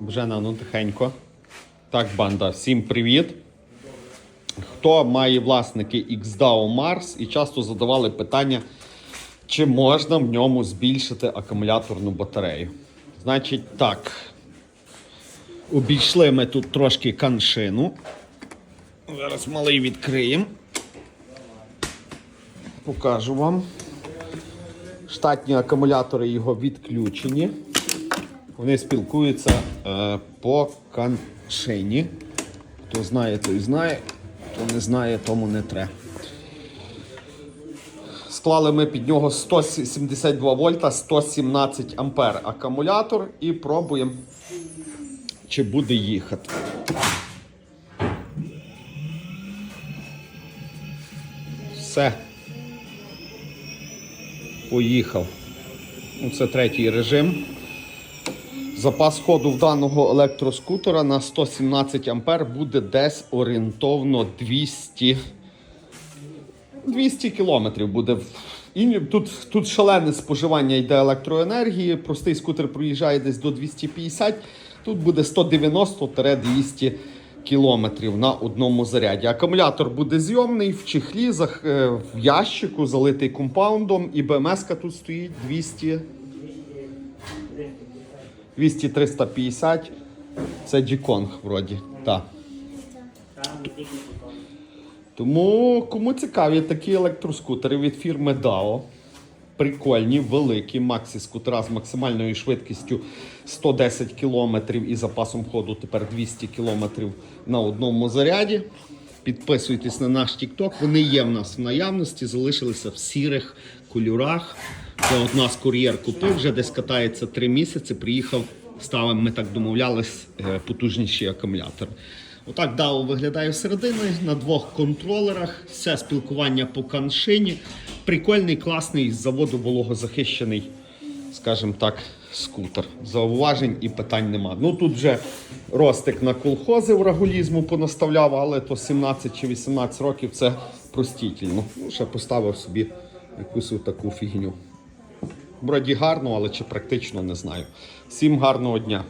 Бжена, ну тихенько. Так, банда, всім привіт. Хто має власники XDAO Mars і часто задавали питання, чи можна в ньому збільшити акумуляторну батарею? Значить, так. Обійшли ми тут трошки каншину. Зараз малий відкриємо. Покажу вам. Штатні акумулятори його відключені. Вони спілкуються е, по каншині. Хто знає, той знає, хто не знає, тому не треба. Склали ми під нього 172 вольта, 117 ампер акумулятор і пробуємо, чи буде їхати. Все. Поїхав. Ну, Це третій режим. Запас ходу в даного електроскутера на 117 ампер буде десь орієнтовно 200 200 кілометрів буде. І тут, тут шалене споживання йде електроенергії. Простий скутер проїжджає десь до 250, тут буде 190-200 кілометрів на одному заряді. Акумулятор буде зйомний в чехлі, е, в ящику, залитий компаундом, і БМС тут стоїть 200. 200-350. Це G-Kong вроді. Так. Тому кому цікаві такі електроскутери від фірми DAO. Прикольні, великі, максі скутера з максимальною швидкістю 110 км і запасом ходу тепер 200 км на одному заряді. Підписуйтесь на наш TikTok. Вони є в нас в наявності, залишилися в сірих кольорах. Це от нас кур'єр купив, вже десь катається 3 місяці. Приїхав, ставимо, ми так домовлялись, е, потужніший акумулятор. Отак DAO виглядає всередині на двох контролерах. Все спілкування по каншині. Прикольний, класний з заводу вологозахищений, скажімо так, скутер. Зауважень і питань нема. Ну тут вже ростик на колхози в рагулізму понаставляв, але то 17 чи 18 років це простітельно. Ну, ще поставив собі якусь таку фігню. Вроді гарно, але чи практично не знаю. Всім гарного дня.